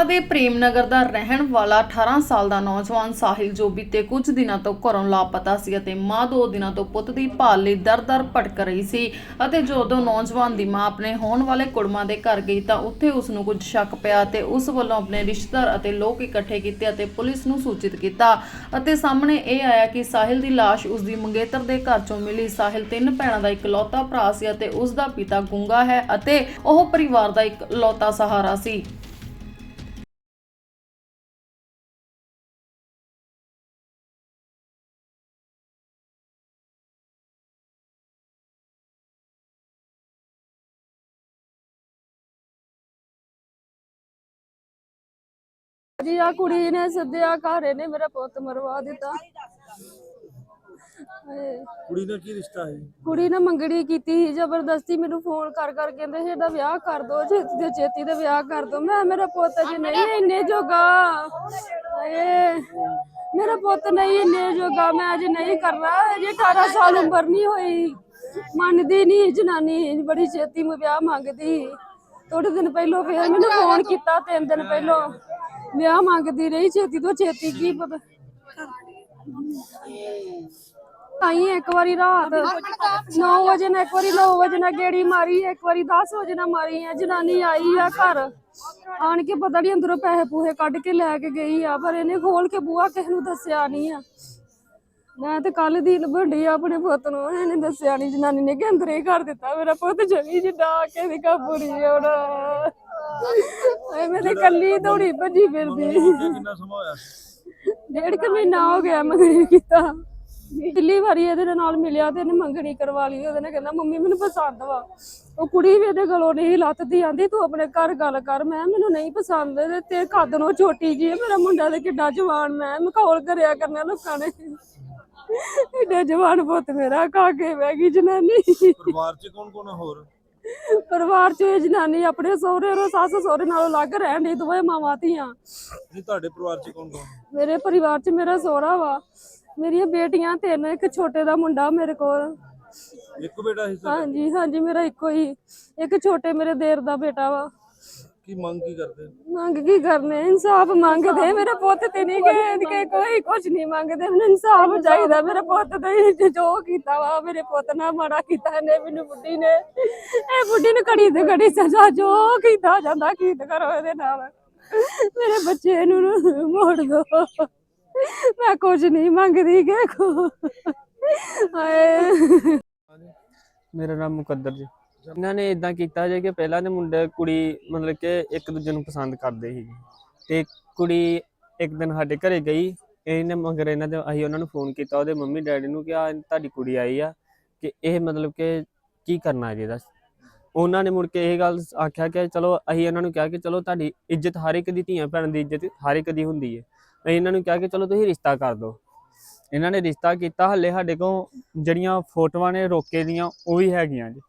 ਬਟਾਲਾ ਦੇ ਪ੍ਰੇਮ ਨਗਰ ਦਾ ਰਹਿਣ ਵਾਲਾ 18 ਸਾਲ ਦਾ ਨੌਜਵਾਨ ਸਾਹਿਲ, ਜੋ ਬੀਤੇ ਕੁਝ ਦਿਨਾਂ ਤੋਂ ਘਰੋਂ ਲਾਪਤਾ ਸੀ ਅਤੇ ਮਾਂ ਦੋ ਦਿਨਾਂ ਤੋਂ ਪੁੱਤ ਦੀ ਭਾਲ ਲਈ ਦਰ-ਦਰ ਭਟਕ ਰਹੀ ਸੀ ਅਤੇ ਜਦੋਂ ਨੌਜਵਾਨ ਦੀ ਮਾਂ ਆਪਣੇ ਹੋਣ ਵਾਲੇ ਕੁੜਮਾਂ ਦੇ ਘਰ ਗਈ ਤਾਂ ਉੱਥੇ ਉਸ ਨੂੰ ਕੁਝ ਸ਼ੱਕ ਪਿਆ ਤੇ ਉਸ ਵੱਲੋਂ ਆਪਣੇ ਰਿਸ਼ਤੇਦਾਰ ਅਤੇ ਲੋਕ ਇਕੱਠੇ ਕੀਤੇ ਅਤੇ ਪੁਲਿਸ ਨੂੰ ਸੂਚਿਤ ਕੀਤਾ ਅਤੇ ਸਾਹਮਣੇ ਇਹ ਆਇਆ ਕਿ ਸਾਹਿਲ ਦੀ ਲਾਸ਼ ਉਸ ਦੀ ਮੰਗੇਤਰ ਦੇ ਘਰ ਚੋਂ ਮਿਲੀ। ਸਾਹਿਲ ਤਿੰਨ ਭੈਣਾਂ ਦਾ ਇਕਲੌਤਾ ਭਰਾ ਸੀ ਅਤੇ ਉਸ ਦਾ ਪਿਤਾ ਗੁੰਗਾ ਹੈ ਅਤੇ ਉਹ ਪਰਿਵਾਰ ਦਾ ਇਕਲੌਤਾ ਸਹਾਰਾ ਸੀ। ਜੀ ਆ ਕੁੜੀ ਨੇ ਸੱਦਿਆ ਘਰੇ ਨੇ ਮੇਰਾ ਪੁੱਤ ਮਰਵਾ ਦਿੱਤਾ। ਹਾਏ। ਕੁੜੀ ਦਾ ਕੀ ਰਿਸ਼ਤਾ ਹੈ? ਕੁੜੀ ਨੇ ਮੰਗਣੀ ਕੀਤੀ ਸੀ ਜ਼ਬਰਦਸਤੀ ਮੈਨੂੰ ਫੋਨ ਕਰ ਕਰ ਕਹਿੰਦੇ ਸੀ ਇਹਦਾ ਵਿਆਹ ਕਰ ਦੋ ਛੇਤੀ ਦੇ ਛੇਤੀ ਦੇ ਵਿਆਹ ਕਰ ਦੋ। ਮੈਂ ਮੇਰਾ ਪੁੱਤ ਜੀ ਨਹੀਂ ਇੰਨੇ ਜੋਗਾ। ਹਾਏ। ਮੇਰਾ ਪੁੱਤ ਨਹੀਂ ਇੰਨੇ ਜੋਗਾ ਮੈਂ ਅਜੇ ਨਹੀਂ ਕਰਨਾ। ਅਜੇ 18 ਸਾਲ ਉਮਰ ਨਹੀਂ ਹੋਈ। ਮੰਨਦੀ ਨਹੀਂ ਜਨਾਨੀ ਬੜੀ ਛੇਤੀ ਮੈਂ ਵਿਆਹ ਮੰਗਦੀ ਥੋੜੇ ਦਿਨ ਪਹਿਲਾਂ ਫਿਰ ਮੈਨੂੰ ਫੋਨ ਕੀਤਾ ਤਿੰਨ ਦਿਨ ਪਹਿਲਾਂ। ਵਿਆਹ ਮੰਗਦੀ ਰਹੀ, ਛੇਤੀ ਤੋਂ ਛੇਤੀ ਕੀ ਪਤਾ। ਆਈ ਇੱਕ ਵਾਰੀ ਰਾਤ 9 ਵਜੇ ਨਾ ਇੱਕ ਵਾਰੀ 9 ਵਜੇ ਨਾ ਗੇੜੀ ਮਾਰੀ, ਇੱਕ ਵਾਰੀ 10 ਵਜੇ ਨਾ ਮਾਰੀ ਆ, ਜਨਾਨੀ ਆਈ ਆ ਘਰ। ਆਣ ਕੇ ਪਤਾ ਨਹੀਂ ਅੰਦਰੋਂ ਪੈਸੇ ਪੂਹੇ ਕੱਢ ਕੇ ਲੈ ਕੇ ਗਈ ਆ, ਪਰ ਇਹਨੇ ਖੋਲ ਕੇ ਬੂਹਾ ਕਿਸੇ ਨੂੰ ਦੱਸਿਆ ਨਹੀਂ ਆ। ਮੈਂ ਤੇ ਕੱਲ ਦੀ ਲੱਭਣੀ ਆਪਣੇ ਪੁੱਤ ਨੂੰ, ਇਹਨੇ ਦੱਸਿਆ ਨਹੀਂ ਜਨਾਨੀ ਨੇ ਕਿ ਅੰਦਰ ਹੀ ਕਰ ਦਿੱਤਾ, ਮੇਰਾ ਪੁੱਤ ਜਮੀ ਜਿੱਡਾ ਕੇ ਦੀ ਕਾਬੂਰੀ ਹੋਣਾ ਐ ਮੈਂ ਤੇ ਕੱਲੀ ਦੌੜੀ ਭੱਜੀ ਫਿਰਦੀ। ਕਿੰਨਾ ਸਮਾਂ ਹੋਇਆ ਡੇਢ ਕੁ ਮਹੀਨਾ ਹੋ ਗਿਆ ਮੰਗਣੀ ਕੀਤਾ। ਦਿੱਲੀ ਵਾਰੀ ਇਹਦੇ ਨਾਲ ਮਿਲਿਆ ਤੇ ਇਹਨੇ ਮੰਗਣੀ ਕਰਵਾ ਲਈ। ਉਹਦੇ ਨੇ ਕਹਿੰਦਾ ਮੰਮੀ ਮੈਨੂੰ ਪਸੰਦ ਵਾ। ਉਹ ਕੁੜੀ ਵੀ ਇਹਦੇ ਗਲੋਂ ਨਹੀਂ ਲੱਥਦੀ ਆਂਦੀ ਤੂੰ ਆਪਣੇ ਘਰ ਗੱਲ ਕਰ। ਮੈਂ ਮੈਨੂੰ ਨਹੀਂ ਪਸੰਦ ਤੇ ਕੱਦ ਨੂੰ ਛੋਟੀ ਜੀ ਮੇਰਾ ਮੁੰਡਾ ਤੇ ਕਿੱਡਾ ਜਵਾਨ ਮੈਂ। ਮਖੌਲ ਕਰਿਆ ਕਰਨਾ ਲੋਕਾਂ ਨੇ। ਏਡਾ ਜਵਾਨ ਪੁੱਤ ਮੇਰਾ ਕਾ ਕੇ ਬਹਿ ਗਈ ਜਨਾਨੀ। ਪਰਿਵਾਰ ਚ ਕੌਣ ਕੌਣ ਹੋਰ? ਪਰਿਵਾਰ ਚ ਇਹ ਜਨਾਨੀ ਆਪਣੇ ਸਹੁਰੇ ਰੋ ਸੱਸ ਸਹੁਰੇ ਨਾਲੋਂ ਅਲੱਗ ਰਹਿਣ ਦੀ ਦੋਵੇਂ ਮਾਵਾਂ ਧੀਆਂ। ਨਹੀਂ ਤੁਹਾਡੇ ਪਰਿਵਾਰ ਚ ਕੌਣ ਕੌਣ? ਮੇਰੇ ਪਰਿਵਾਰ 'ਚ ਮੇਰਾ ਸਹੁਰਾ ਵਾ। ਮੇਰੀਆਂ ਬੇਟੀਆਂ ਤਿੰਨ ਇੱਕ ਛੋਟੇ ਦਾ ਮੁੰਡਾ ਮੇਰੇ ਕੋਲ। ਇੱਕ ਬੇਟਾ ਸੀ ਤੁਹਾਡਾ? ਹਾਂਜੀ ਹਾਂਜੀ ਮੇਰਾ ਇੱਕੋ ਹੀ। ਇੱਕ ਛੋਟੇ ਮੇਰੇ ਦੇਰ ਦਾ ਬੇਟਾ ਵਾ। ਕੀ ਮੰਗ ਕੀ ਕਰਦੇ ਮੰਗ ਕੀ ਕਰਨੇ? ਇਨਸਾਫ ਮੰਗਦੇ। ਮੇਰੇ ਪੁੱਤ ਤੇ ਨਹੀਂ ਗਏ ਕਿ ਕੋਈ ਕੁਝ ਨਹੀਂ ਮੰਗਦੇ। ਮੈਨੂੰ ਇਨਸਾਫ ਚਾਹੀਦਾ। ਮੇਰੇ ਪੁੱਤ ਤੇ ਜੋ ਕੀਤਾ ਵਾ ਮੇਰੇ ਪੁੱਤ ਨਾਲ ਮਾੜਾ ਕੀਤਾ ਇਹਨੇ ਮੈਨੂੰ ਬੁੱਢੀ ਨੇ। ਇਹ ਬੁੱਢੀ ਨੂੰ ਕੜੀ ਤੇ ਕੜੀ ਸਜ਼ਾ ਜੋ ਕੀਤਾ ਜਾਂਦਾ ਕੀਤ ਕਰੋ ਇਹਦੇ ਨਾਲ? ਮੇਰੇ ਬੱਚੇ ਨੂੰ ਮੋੜ ਦੋ। ਮੈਂ ਕੁਝ ਨਹੀਂ ਮੰਗਦੀ ਕਿ ਕੋ ਹਾਏ ਮੇਰਾ ਨਾਮ ਮੁਕੱਦਰ ਜੀ। ਇਹਨਾਂ ਨੇ ਇਦਾਂ ਕੀਤਾ ਜੇ ਕਿ ਪਹਿਲਾਂ ਦੇ ਮੁੰਡੇ ਕੁੜੀ ਮਤਲਬ ਕਿ ਇੱਕ ਦੂਜੇ ਨੂੰ ਪਸੰਦ ਕਰਦੇ ਸੀ। ਤੇ ਕੁੜੀ ਇੱਕ ਦਿਨ ਸਾਡੇ ਘਰੇ ਗਈ, ਇਹਨੇ ਮਗਰ ਇਹਨਾਂ ਦੇ ਅਸੀਂ ਉਹਨਾਂ ਨੂੰ ਫੋਨ ਕੀਤਾ, ਉਹਦੇ ਮੰਮੀ ਡੈਡੀ ਨੂੰ ਕਿ ਆ ਤੁਹਾਡੀ ਕੁੜੀ ਆਈ ਆ, ਕਿ ਇਹ ਮਤਲਬ ਕਿ ਕੀ ਕਰਨਾ ਜੀ ਇਹਦਾ? ਉਹਨਾਂ ਨੇ ਮੁੜ ਕੇ ਇਹ ਗੱਲ ਆਖਿਆ ਕਿ ਚਲੋ ਅਸੀਂ ਇਹਨਾਂ ਨੂੰ ਕਿਹਾ ਕਿ ਚਲੋ ਤੁਹਾਡੀ ਇੱਜ਼ਤ ਹਰ ਇੱਕ ਦੀ ਧੀਆਂ ਭੈਣ ਦੀ ਇੱਜ਼ਤ ਹਰ ਇੱਕ ਦੀ ਹੁੰਦੀ ਹੈ ਅਸੀਂ ਇਹਨਾਂ ਨੂੰ ਕਿਹਾ ਕਿ ਚਲੋ ਤੁਸੀਂ ਰਿਸ਼ਤਾ ਕਰ ਦਿਓ। ਇਹਨਾਂ ਨੇ ਰਿਸ਼ਤਾ ਕੀਤਾ, ਹੱਲੇ ਸਾਡੇ ਕੋਲ ਜਿਹੜੀਆਂ ਫੋਟੋਆਂ ਨੇ ਰੋਕੇ ਦੀਆਂ ਉਹ ਵੀ ਹੈਗੀਆਂ ਜੀ।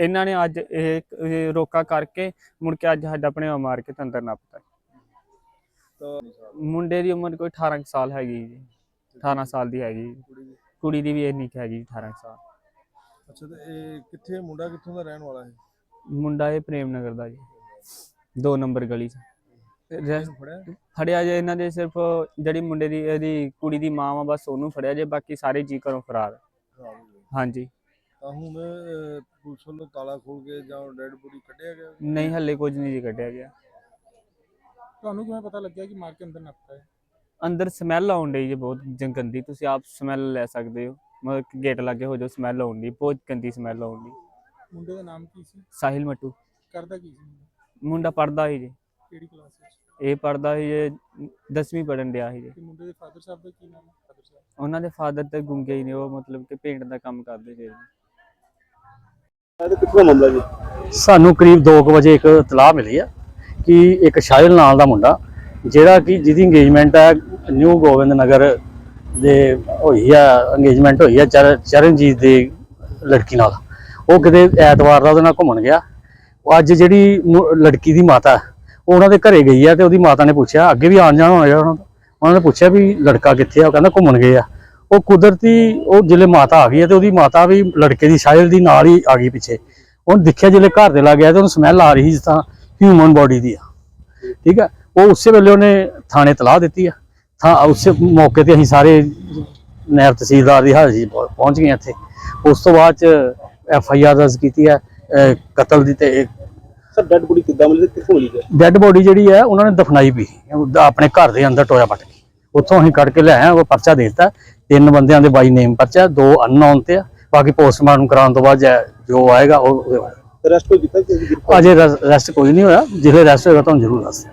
ਇਹਨਾਂ ਨੇ ਅੱਜ ਇਹ ਰੋਕਾ ਕਰਕੇ ਮੁੜ ਕੇ ਅੱਜ ਸਾਡਾ ਆਪਣੇ ਮਾਰ ਕੇ ਤੇ ਅੰਦਰ ਨੱਪਤਾ ਤਾਂ ਮੁੰਡੇ ਦੀ ਉਮਰ ਕੋਈ 18 ਕੁ ਸਾਲ ਹੈਗੀ ਜੀ। 18 ਸਾਲ ਦੀ ਹੈਗੀ। ਕੁੜੀ ਦੀ? ਵੀ ਇੰਨੀ ਕੁ ਹੈਗੀ 18 ਕੁ ਸਾਲ। ਅੱਛਾ ਤੇ ਇਹ ਕਿੱਥੇ ਮੁੰਡਾ ਕਿੱਥੋਂ ਦਾ ਰਹਿਣ ਵਾਲਾ ਹੈ? ਮੁੰਡਾ ਇਹ ਪ੍ਰੇਮ ਨਗਰ ਦਾ ਜੀ। ਦੋ ਨੰਬਰ ਗਲੀ 'ਚ। ਫੜਿਆ? ਜੇ ਇਹਨਾਂ ਦੇ ਸਿਰਫ ਜਿਹੜੀ ਮੁੰਡੇ ਦੀ ਇਹਦੀ ਕੁੜੀ ਦੀ ਮਾਂ ਵਾ ਬਸ ਉਹਨੂੰ ਫੜਿਆ ਜੇ ਬਾਕੀ ਸਾਰੇ ਜੀ ਘਰੋਂ ਫਰਾਰ। ਹਾਂਜੀ। ਤਾਂ ਹੁਣ ਅਹ, ਪੁਲਿਸ ਵੱਲੋਂ ਤਾਲਾ ਖੋਲ ਕੇ ਜਾਂ ਡੈਡ ਬੋਡੀ ਕੱਢਿਆ ਗਿਆ? ਨਹੀਂ ਹੱਲੇ ਕੁਝ ਨਹੀਂ ਜੀ ਕੱਢਿਆ ਗਿਆ। ਤੁਹਾਨੂੰ ਕਿਵੇਂ ਪਤਾ ਲੱਗਿਆ ਕਿ ਮਾਰ ਕੇ ਅੰਦਰ ਨੱਪਤਾ ਹੈ? ਅੰਦਰ ਸਮੈਲ ਆਉਣ ਡਈ ਜੇ ਬਹੁਤ ਜ- ਗੰਦੀ। ਤੁਸੀਂ ਆਪ ਸਮੈਲ ਲੈ ਸਕਦੇ ਹੋ। ਮਤਲਬ ਗੇਟ ਲੱਗੇ ਹੋ ਜੋ ਸਮੈਲ ਆਉਣ ਡਈ। ਬਹੁਤ ਗੰਦੀ ਸਮੈਲ ਆਉਣ ਡਈ। ਮੁੰਡੇ ਦਾ ਨਾਮ ਕੀ ਸੀ? ਸਾਹਿਲ ਮਟੂ। ਕਰਦਾ ਕੀ ਸੀ ਮੁੰਡਾ? ਮੁੰਡਾ ਪੜਦਾ ਸੀ ਜੀ। ਕਿਹੜੀ ਕਲਾਸ ਵਿੱਚ? ਇਹ ਪੜਦਾ ਸੀ ਜੇ 10ਵੀਂ ਪੜਨ ਡਿਆ ਸੀ ਜੀ। ਤੇ ਮੁੰਡੇ ਦੇ ਫਾਦਰ ਸਾਹਿਬ ਦਾ ਕੀ ਨਾਮ ਹੈ? ਫਾਦਰ ਸਾਹਿਬ। ਉਹਨਾਂ ਦੇ ਫਾਦਰ ਤੇ ਗੁੰਗੇ ਹੀ ਨੇ ਉਹ ਮਤਲਬ ਕਿ ਪੇਂਟ ਦਾ ਕੰਮ ਕਰਦੇ ਸੀ ਇਹ ਕਿੱਥੋਂ ਮਾਮਲਾ ਜੀ? ਸਾਨੂੰ ਕਰੀਬ 2 ਵਜੇ ਇੱਕ ਇਤਲਾਹ ਮਿਲੀ ਆ ਕਿ ਇੱਕ ਸ਼ਾਇਲ ਨਾਲ ਦਾ ਮੁੰਡਾ, ਜਿਹੜਾ ਕਿ ਜਿਹਦੀ ਇੰਗੇਜਮੈਂਟ ਹੈ ਨਿਊ ਗੋਬਿੰਦ ਨਗਰ ਦੇ ਹੋਈ ਆ ਇੰਗੇਜਮੈਂਟ ਹੋਈ ਆ ਚਰ- ਚਰਨਜੀਤ ਦੇ ਲੜਕੀ ਨਾਲ। ਉਹ ਕਿਤੇ ਐਤਵਾਰ ਦਾ ਉਹਦੇ ਨਾਲ ਘੁੰਮਣ ਗਿਆ। ਅੱਜ ਜਿਹੜੀ ਲੜਕੀ ਦੀ ਮਾਤਾ, ਉਹ ਉਹਨਾਂ ਦੇ ਘਰੇ ਗਈ ਆ ਤੇ ਉਹਦੀ ਮਾਤਾ ਨੇ ਪੁੱਛਿਆ, ਅੱਗੇ ਵੀ ਆਣ ਜਾਣ ਹੋਇਆ ਉਹਨਾਂ ਦਾ? ਉਹਨਾਂ ਨੇ ਪੁੱਛਿਆ ਵੀ ਲੜਕਾ ਕਿੱਥੇ ਆ? ਉਹ ਕਹਿੰਦਾ ਘੁੰਮਣ ਗਏ ਆ। ਉਹ ਕੁਦਰਤੀ ਉਹ ਜਿਲੇ ਮਾਤਾ ਆ ਗਈ ਹੈ ਤੇ ਉਹਦੀ ਮਾਤਾ ਵੀ ਲੜਕੇ ਦੀ ਸ਼ਾਇਲ ਦੀ ਨਾਲ ਹੀ ਆ ਗਈ ਪਿੱਛੇ। ਉਹਨੇ ਦੇਖਿਆ ਜਿਲੇ ਘਰ ਦੇ ਲੱਗ ਗਿਆ ਤੇ ਉਹਨੂੰ ਸਮੈਲ ਆ ਰਹੀ ਸੀ ਜਿਸ ਤਰ੍ਹਾਂ ਹਿਊਮਨ ਬੋਡੀ ਦੀ ਆ। ਠੀਕ ਹੈ ਉਹ ਉਸੇ ਵੇਲੇ ਉਹਨੇ ਥਾਣੇ ਤਲਾਹ ਦਿੱਤੀ ਆ। ਥਾਂ ਉਸੇ ਮੌਕੇ ਤੇ ਅਸੀਂ ਸਾਰੇ ਨਾਇਬ ਤਹਿਸੀਲਦਾਰ ਦੀ ਹਾਜ਼ਰੀ ਪਹੁੰ- ਪਹੁੰਚ ਗਏ ਇੱਥੇ। ਉਸ ਤੋਂ ਬਾਅਦ ਚ ਐਫ ਆਈ ਆਰ ਦਰਜ ਕੀਤੀ ਹੈ ਕਤਲ ਦੀ ਤੇ ਸਰ ਡੈਡ ਬੋਡੀ ਕਿੱਦਾਂ ਮਿਲੀ ਤੇ ਕਿੱਥੋਂ ਮਿਲੀ ਡੈੱਡ ਬੋਡੀ ਜਿਹੜੀ ਹੈ ਉਹਨਾਂ ਨੇ ਦਫਨਾਈ ਵੀ। ਆਪਣੇ ਘਰ ਦੇ ਅੰਦਰ ਟੋਇਆ ਪੱਟ ਉੱਥੋਂ ਅਸੀਂ ਕੱਢ ਕੇ ਲਿਆਏ ਹਾਂ ਉਹ ਪਰਚਾ ਦੇ ਦਿੱਤਾ ਤਿੰਨ ਬੰਦਿਆਂ ਦੇ ਬਾਈ ਨੇਮ ਪਰਚਾ ਦੋ ਅਨਨੋਨ ਤੇ ਆ ਬਾਕੀ ਪੋਸਟਮਾਰਟਮ ਕਰਾਉਣ ਤੋਂ ਬਾਅਦ ਜੈ- ਜੋ ਆਏਗਾ ਉਹ ਉਹਦੇ ਬਾਰੇ। ਰੈਸਟ ਕੋਈ ਕੀਤਾ ਕਿ ਗ੍ਰਿਫਤਾਰ ਅਜੇ ਰੈਸਟ ਕੋਈ ਨਹੀਂ ਹੋਇਆ ਜਿਹੜੇ ਰੈਸਟ ਹੋਏਗਾ ਤੁਹਾਨੂੰ ਜ਼ਰੂਰ ਦੱਸ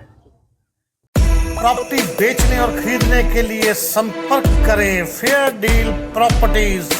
प्रॉपर्टी बेचने और खरीदने के लिए संपर्क करें फेयर डील प्रॉपर्टीज